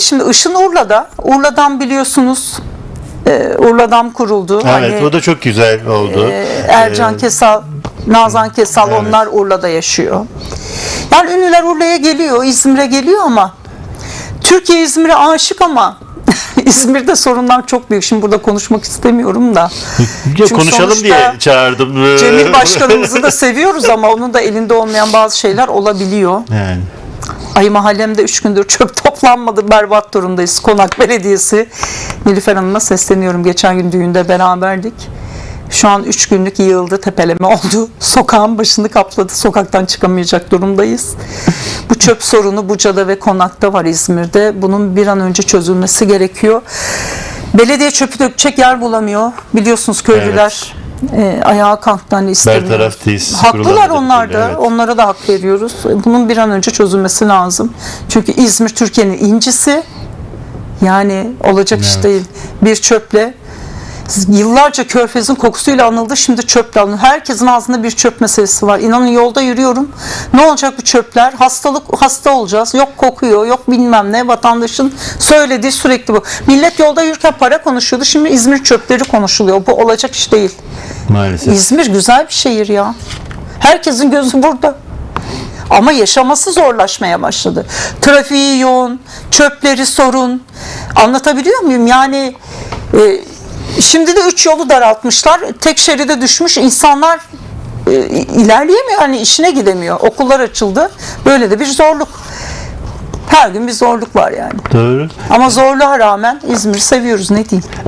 Şimdi Işın Urla'da, Urla'dan biliyorsunuz e, Urla'dan kuruldu. Evet Hani, o da çok güzel oldu. e, Ercan Ee, Kesal, Nazan Kesal Evet. onlar Urla'da yaşıyor. Yani ünlüler Urla'ya geliyor, İzmir'e geliyor ama Türkiye İzmir'e aşık ama İzmir'de sorunlar çok büyük. Şimdi burada konuşmak istemiyorum da. ya Çünkü konuşalım diye çağırdım. Cemil Başkanımızı da seviyoruz ama onun da elinde olmayan bazı şeyler olabiliyor. yani. Ay mahallemde 3 gündür çöp toplanmadı. Berbat durumdayız. Konak Belediyesi. Nilüfer Hanım'a sesleniyorum. Geçen gün düğünde beraberdik. Şu an 3 günlük yığıldı, tepeleme oldu. Sokağın başını kapladı. Sokaktan çıkamayacak durumdayız. Bu çöp sorunu Buca'da ve Konak'ta var İzmir'de. Bunun bir an önce çözülmesi gerekiyor. Belediye çöpü dökecek yer bulamıyor. Biliyorsunuz köylüler e, ayağa kalktı hani istemiyor. Bertaraf tesis Haklılar onlar da. evet. Onlara da hak veriyoruz. Bunun bir an önce çözülmesi lazım. Çünkü İzmir Türkiye'nin incisi. Yani olacak iş Evet. değil. Bir çöple yıllarca körfezin kokusuyla anıldı. Şimdi çöple anılıyor. Herkesin ağzında bir çöp meselesi var. İnanın yolda yürüyorum. Ne olacak bu çöpler? Hastalık hasta olacağız. Yok kokuyor, yok bilmem ne. Vatandaşın söylediği sürekli bu. Millet yolda yürürken para konuşuyordu. Şimdi İzmir çöpleri konuşuluyor. Bu olacak iş değil. Maalesef. İzmir güzel bir şehir ya. Herkesin gözü burada. Ama yaşaması zorlaşmaya başladı. Trafiği yoğun, çöpleri sorun. Anlatabiliyor muyum? Yani e, şimdi de üç yolu daraltmışlar. Tek şeride düşmüş insanlar e, ilerleyemiyor. Hani işine gidemiyor. Okullar açıldı. Böyle de bir zorluk. Her gün bir zorluk var yani. Doğru. Ama zorluğa rağmen İzmir'i seviyoruz ne diyeyim.